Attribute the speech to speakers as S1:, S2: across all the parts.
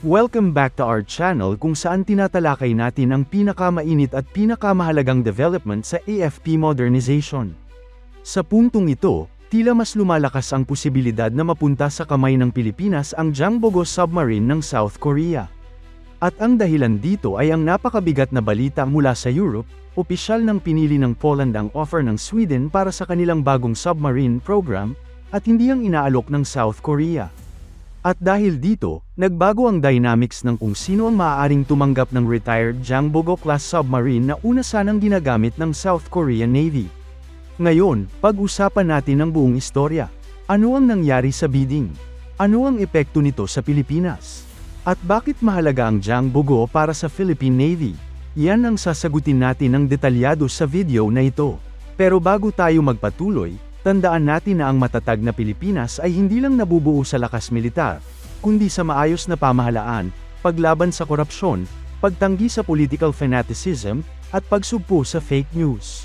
S1: Welcome back to our channel kung saan tinatalakay natin ang pinakamainit at pinakamahalagang development sa AFP modernization. Sa puntong ito, tila mas lumalakas ang posibilidad na mapunta sa kamay ng Pilipinas ang Jangbogo submarine ng South Korea. At ang dahilan dito ay ang napakabigat na balita mula sa Europe, opisyal ng pinili ng Poland ang offer ng Sweden para sa kanilang bagong submarine program, at hindi ang inaalok ng South Korea. At dahil dito, nagbago ang dynamics ng kung sino ang maaaring tumanggap ng retired Jangbogo-class submarine na una sanang ginagamit ng South Korean Navy. Ngayon, pag-usapan natin ang buong istorya. Ano ang nangyari sa bidding? Ano ang epekto nito sa Pilipinas? At bakit mahalaga ang Jangbogo para sa Philippine Navy? Yan ang sasagutin natin ng detalyado sa video na ito. Pero bago tayo magpatuloy, Tandaan natin na ang matatag na Pilipinas ay hindi lang nabubuo sa lakas militar, kundi sa maayos na pamahalaan, paglaban sa korupsyon, pagtanggi sa political fanaticism, at pagsugpo sa fake news.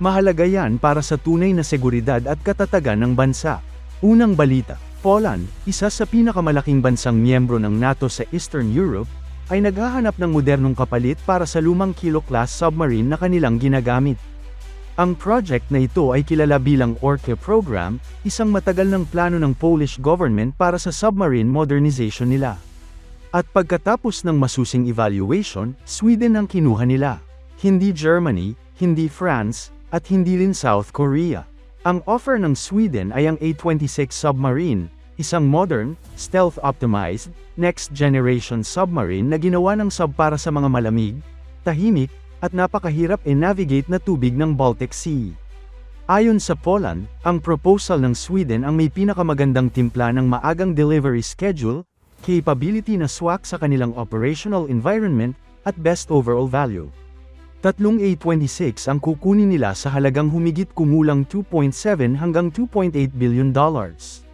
S1: Mahalaga yan para sa tunay na seguridad at katatagan ng bansa. Unang balita, Poland, isa sa pinakamalaking bansang miyembro ng NATO sa Eastern Europe, ay naghahanap ng modernong kapalit para sa lumang kilo-class submarine na kanilang ginagamit. Ang project na ito ay kilala bilang Orca Program, isang matagal ng plano ng Polish government para sa submarine modernization nila. At pagkatapos ng masusing evaluation, Sweden ang kinuha nila. Hindi Germany, hindi France, at hindi rin South Korea. Ang offer ng Sweden ay ang A-26 submarine, isang modern, stealth-optimized, next-generation submarine na ginawa ng sub para sa mga malamig, tahimik, at napakahirap i-navigate na tubig ng Baltic Sea. Ayon sa Poland, ang proposal ng Sweden ang may pinakamagandang timpla ng maagang delivery schedule, capability na swak sa kanilang operational environment, at best overall value. Tatlong A-26 ang kukunin nila sa halagang humigit kumulang 2.7 hanggang 2.8 billion dollars.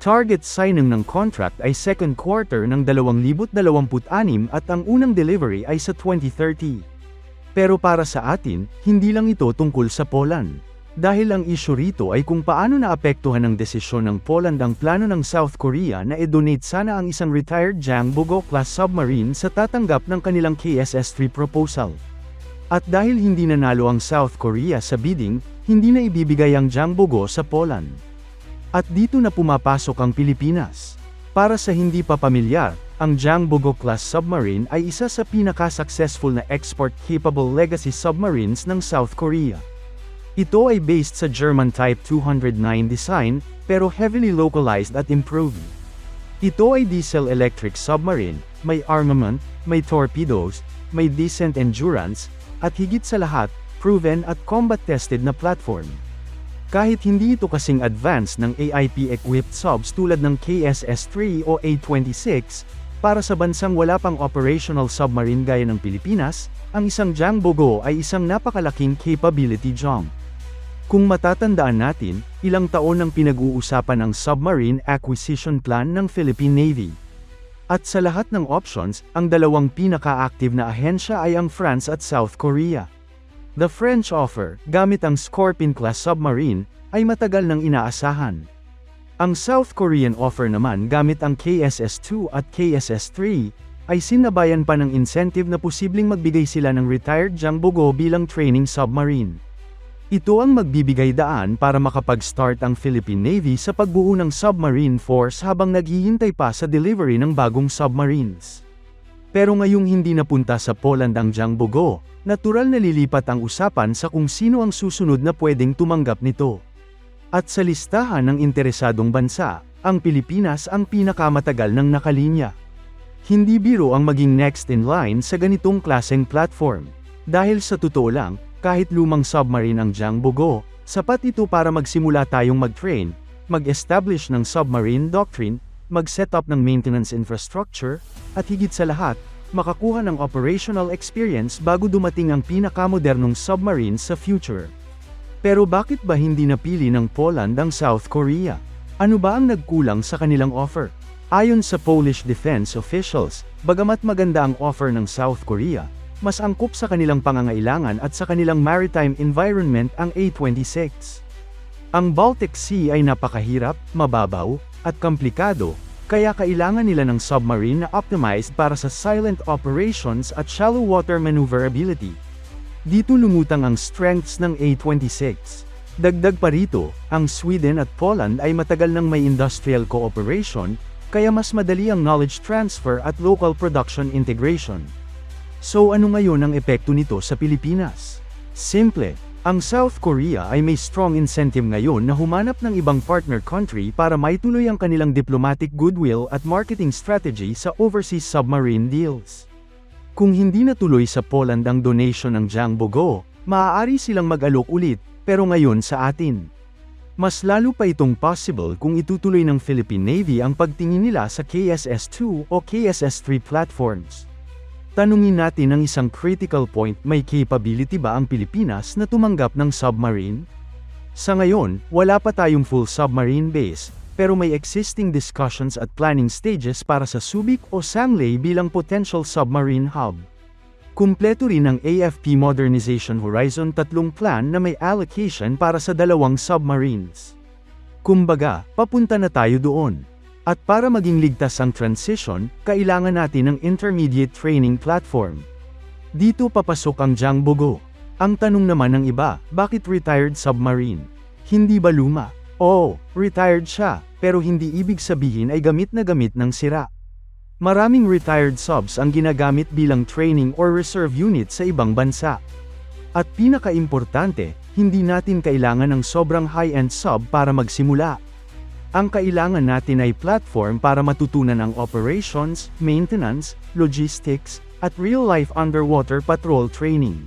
S1: Target signing ng contract ay second quarter ng 2026 at ang unang delivery ay sa 2030. Pero para sa atin, hindi lang ito tungkol sa Poland. Dahil ang issue rito ay kung paano naapektuhan ng desisyon ng Poland ang plano ng South Korea na i-donate sana ang isang retired Jangbogo-class submarine sa tatanggap ng kanilang KSS-3 proposal. At dahil hindi nanalo ang South Korea sa bidding, hindi na ibibigay ang Jangbogo sa Poland. At dito na pumapasok ang Pilipinas. Para sa hindi pa pamilyar, ang Jangbogo-class submarine ay isa sa pinaka-successful na export-capable legacy submarines ng South Korea. Ito ay based sa German Type 209 design, pero heavily localized at improved. Ito ay diesel-electric submarine, may armament, may torpedoes, may decent endurance, at higit sa lahat, proven at combat-tested na platform. Kahit hindi ito kasing advanced ng AIP-equipped subs tulad ng KSS-3 o A-26, para sa bansang wala pang operational submarine gaya ng Pilipinas, ang isang Jangbogo ay isang napakalaking capability jump. Kung matatandaan natin, ilang taon nang pinag-uusapan ang submarine acquisition plan ng Philippine Navy. At sa lahat ng options, ang dalawang pinaka-active na ahensya ay ang France at South Korea. The French offer, gamit ang Scorpion-class submarine, ay matagal nang inaasahan. Ang South Korean offer naman gamit ang KSS-2 at KSS-3, ay sinabayan pa ng incentive na posibleng magbigay sila ng retired Jangbogo bilang training submarine. Ito ang magbibigay daan para makapag-start ang Philippine Navy sa pagbuo ng submarine force habang naghihintay pa sa delivery ng bagong submarines. Pero ngayong hindi napunta sa Poland ang Jangbogo, natural na lilipat ang usapan sa kung sino ang susunod na pwedeng tumanggap nito. At sa listahan ng interesadong bansa, ang Pilipinas ang pinakamatagal ng nakalinya. Hindi biro ang maging next in line sa ganitong klaseng platform. Dahil sa totoo lang, kahit lumang submarine ang Jangbogo, sapat ito para magsimula tayong mag-train, mag-establish ng submarine doctrine, mag-set up ng maintenance infrastructure, at higit sa lahat, makakuha ng operational experience bago dumating ang pinakamodernong submarine sa future. Pero bakit ba hindi napili ng Poland ang South Korea? Ano ba ang nagkulang sa kanilang offer? Ayon sa Polish defense officials, bagamat maganda ang offer ng South Korea, mas angkop sa kanilang pangangailangan at sa kanilang maritime environment ang A-26. Ang Baltic Sea ay napakahirap, mababaw, at komplikado, kaya kailangan nila ng submarine na optimized para sa silent operations at shallow water maneuverability. Dito lumutang ang strengths ng A26. Dagdag pa rito, ang Sweden at Poland ay matagal nang may industrial cooperation, kaya mas madali ang knowledge transfer at local production integration. So ano ngayon ang epekto nito sa Pilipinas? Simple, ang South Korea ay may strong incentive ngayon na humanap ng ibang partner country para maituloy ang kanilang diplomatic goodwill at marketing strategy sa overseas submarine deals. Kung hindi natuloy sa Poland ang donation ng Jiang Bogo, maaari silang mag-alok ulit, pero ngayon sa atin. Mas lalo pa itong possible kung itutuloy ng Philippine Navy ang pagtingin nila sa KSS-2 o KSS-3 platforms. Tanungin natin ang isang critical point, may capability ba ang Pilipinas na tumanggap ng submarine? Sa ngayon, wala pa tayong full submarine base, pero may existing discussions at planning stages para sa Subic o Sangley bilang potential submarine hub. Kumpleto rin ang AFP Modernization Horizon tatlong plan na may allocation para sa dalawang submarines. Kumbaga, papunta na tayo doon. At para maging ligtas ang transition, kailangan natin ng intermediate training platform. Dito papasok ang Jiang Bogo. Ang tanong naman ng iba, bakit retired submarine? Hindi ba luma? Oo, retired siya, pero hindi ibig sabihin ay gamit na gamit ng sira. Maraming retired subs ang ginagamit bilang training or reserve unit sa ibang bansa. At pinaka-importante, hindi natin kailangan ng sobrang high-end sub para magsimula. Ang kailangan natin ay platform para matutunan ang operations, maintenance, logistics, at real-life underwater patrol training.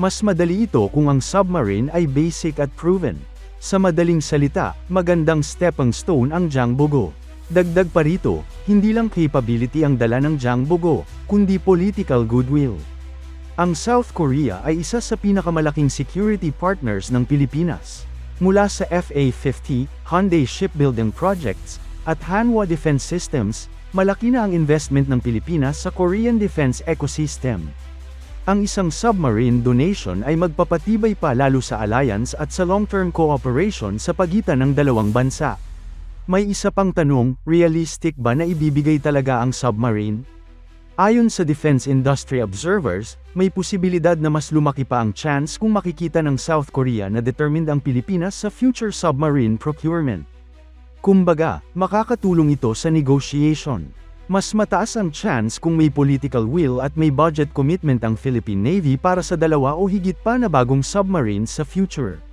S1: Mas madali ito kung ang submarine ay basic at proven. Sa madaling salita, magandang stepping stone ang Jiang Bogo. Dagdag pa rito, hindi lang capability ang dala ng Jiang Bogo, kundi political goodwill. Ang South Korea ay isa sa pinakamalaking security partners ng Pilipinas. Mula sa FA-50, Hyundai Shipbuilding Projects, at Hanwha Defense Systems, malaki na ang investment ng Pilipinas sa Korean defense ecosystem. Ang isang submarine donation ay magpapatibay pa lalo sa alliance at sa long-term cooperation sa pagitan ng dalawang bansa. May isa pang tanong, realistic ba na ibibigay talaga ang submarine? Ayon sa defense industry observers, may posibilidad na mas lumaki pa ang chance kung makikita ng South Korea na determined ang Pilipinas sa future submarine procurement. Kumbaga, makakatulong ito sa negotiation. Mas mataas ang chance kung may political will at may budget commitment ang Philippine Navy para sa dalawa o higit pa na bagong submarines sa future.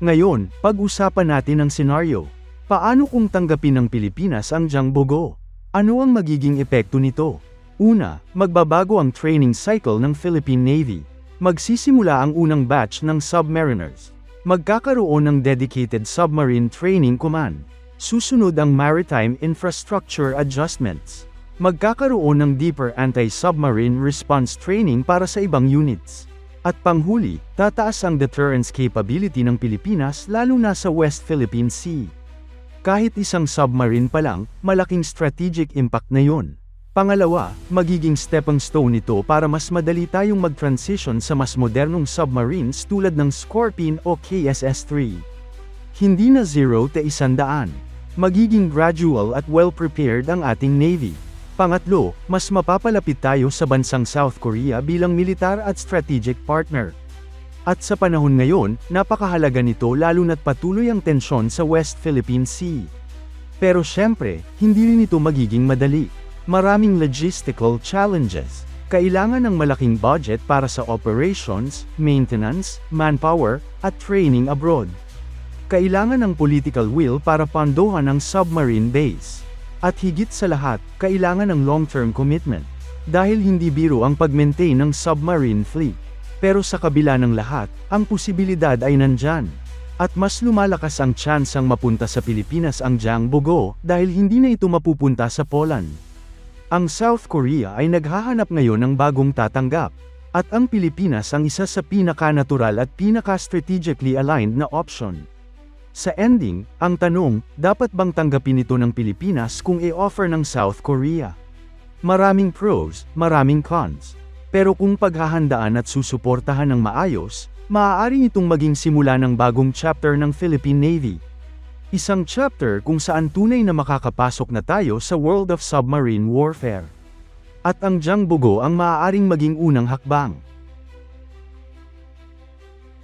S1: Ngayon, pag-usapan natin ang senaryo. Paano kung tanggapin ng Pilipinas ang Jiang Bogo? Ano ang magiging epekto nito? Una, magbabago ang training cycle ng Philippine Navy. Magsisimula ang unang batch ng submariners. Magkakaroon ng dedicated submarine training command. Susunod ang maritime infrastructure adjustments. Magkakaroon ng deeper anti-submarine response training para sa ibang units. At panghuli, tataas ang deterrence capability ng Pilipinas lalo na sa West Philippine Sea. Kahit isang submarine pa lang, malaking strategic impact na yon. Pangalawa, magiging stepping stone ito para mas madali tayong mag-transition sa mas modernong submarines tulad ng Scorpion o KSS-3. Hindi na zero te isandaan. Magiging gradual at well-prepared ang ating Navy. Pangatlo, mas mapapalapit tayo sa bansang South Korea bilang militar at strategic partner. At sa panahon ngayon, napakahalaga nito lalo na't patuloy ang tensyon sa West Philippine Sea. Pero syempre, hindi rin ito magiging madali. Maraming logistical challenges. Kailangan ng malaking budget para sa operations, maintenance, manpower, at training abroad. Kailangan ng political will para pandohan ang submarine base. At higit sa lahat, kailangan ng long-term commitment. Dahil hindi biro ang pag-maintain ng submarine fleet. Pero sa kabila ng lahat, ang posibilidad ay nandyan. At mas lumalakas ang tsansang mapunta sa Pilipinas ang Jiang Bogo dahil hindi na ito mapupunta sa Poland. Ang South Korea ay naghahanap ngayon ng bagong tatanggap, at ang Pilipinas ang isa sa pinaka-natural at pinaka-strategically aligned na option. Sa ending, ang tanong, dapat bang tanggapin ito ng Pilipinas kung i-offer ng South Korea? Maraming pros, maraming cons. Pero kung paghahandaan at susuportahan ng maayos, maaari itong maging simula ng bagong chapter ng Philippine Navy. Isang chapter kung saan tunay na makakapasok na tayo sa world of submarine warfare. At ang Jiangbogo ang maaaring maging unang hakbang.